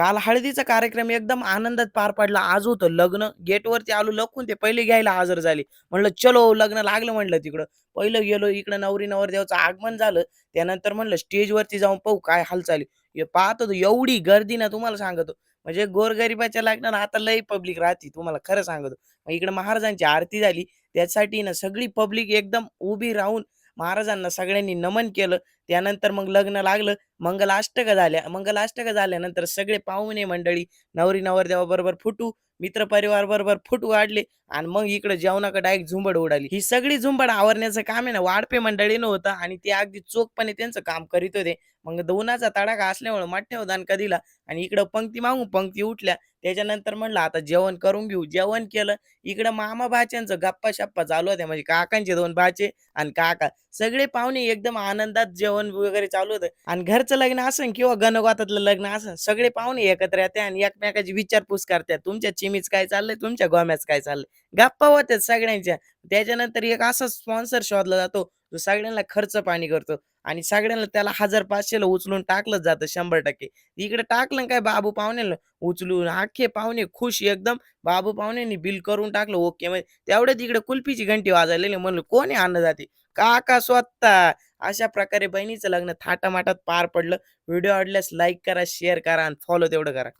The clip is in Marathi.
काल हळदीचा कार्यक्रम एकदम आनंदात पार पडला. आज होतं लग्न. गेटवरती आलो लखून ते पहिले घ्यायला हजर झाले. म्हणलं चलो लग्न लागलं म्हणलं तिकडं. पहिलं गेलो इकडं नवरी नवरदेवाचं आगमन झालं. त्यानंतर म्हणलं स्टेजवरती जाऊन पाहू काय हालचाली. पाहतो एवढी गर्दी ना तुम्हाला सांगतो. म्हणजे गोरगरिबाच्या लग्नाला आता लई पब्लिक राहते तुम्हाला खरं सांगतो. मग इकडे महाराजांची आरती झाली. त्यासाठी ना सगळी पब्लिक एकदम उभी राहून महाराजांना सगळ्यांनी नमन केलं. त्यानंतर मग लग्न लागलं. मंगलाष्टक झाल्या. मंगलाष्टक झाल्यानंतर सगळे पाहुणे मंडळी, नवरी नवरदेवाबरोबर फोटो, मित्रपरिवाराबरोबर फुटू वाढले आणि मग इकडे जेवणाकडे डायरेक्ट झुंबड उडाली. ही सगळी झुंबड आवरण्याचं काम आहे ना वाढपे मंडळीनं होतं आणि ते अगदी चोखपणे त्यांचं काम करीत होते. मग दोनाचा तडाखा असल्यामुळे मठ्ठ्यावर कधीला दिला आणि इकडं पंक्ती मागून पंक्ती उठल्या. त्याच्यानंतर म्हणलं आता जेवण करून घेऊ. जेवण केलं. इकडं मामा भाच्यांचं गप्पा-शप्पा चालू होत्या. म्हणजे काकांचे दोन भाचे आणि काका. सगळे पाहुणे एकदम आनंदात जेवण वगैरे चालू होतं आणि घरचं लग्न असेल किंवा गणगोतातलं लग्न असेल, सगळे पाहुणे एकत्र येते आणि एकमेकाची विचारपूस करतात. तुमच्या चिमीच काय चाललंय? तुमच्या गोम्याच काय चाललंय? गप्पा होत्यात सगळ्यांच्या. त्याच्यानंतर एक असा स्पॉन्सर शोधला जातो, जो सगळ्यांना खर्च पाणी करतो आणि सगळ्यांना त्याला हजार पाचशेला उचलून टाकलंच जातं 100%. इकडे टाकलं काय बाबू पाहुण्याला उचलून आखे पाहुणे खुश एकदम. बाबू पाहुण्यांनी बिल करून टाकलं ओके म्हणजे तेवढ्यात इकडे कुल्फीची घंटी वाजायला म्हणलं कोण आणलं जाते काका स्वतः. अशा प्रकारे बहिणीचं लग्न थाटामाटात पार पडलं. व्हिडिओ आवडल्यास लाईक करा, शेअर करा आणि फॉलो तेवढं करा.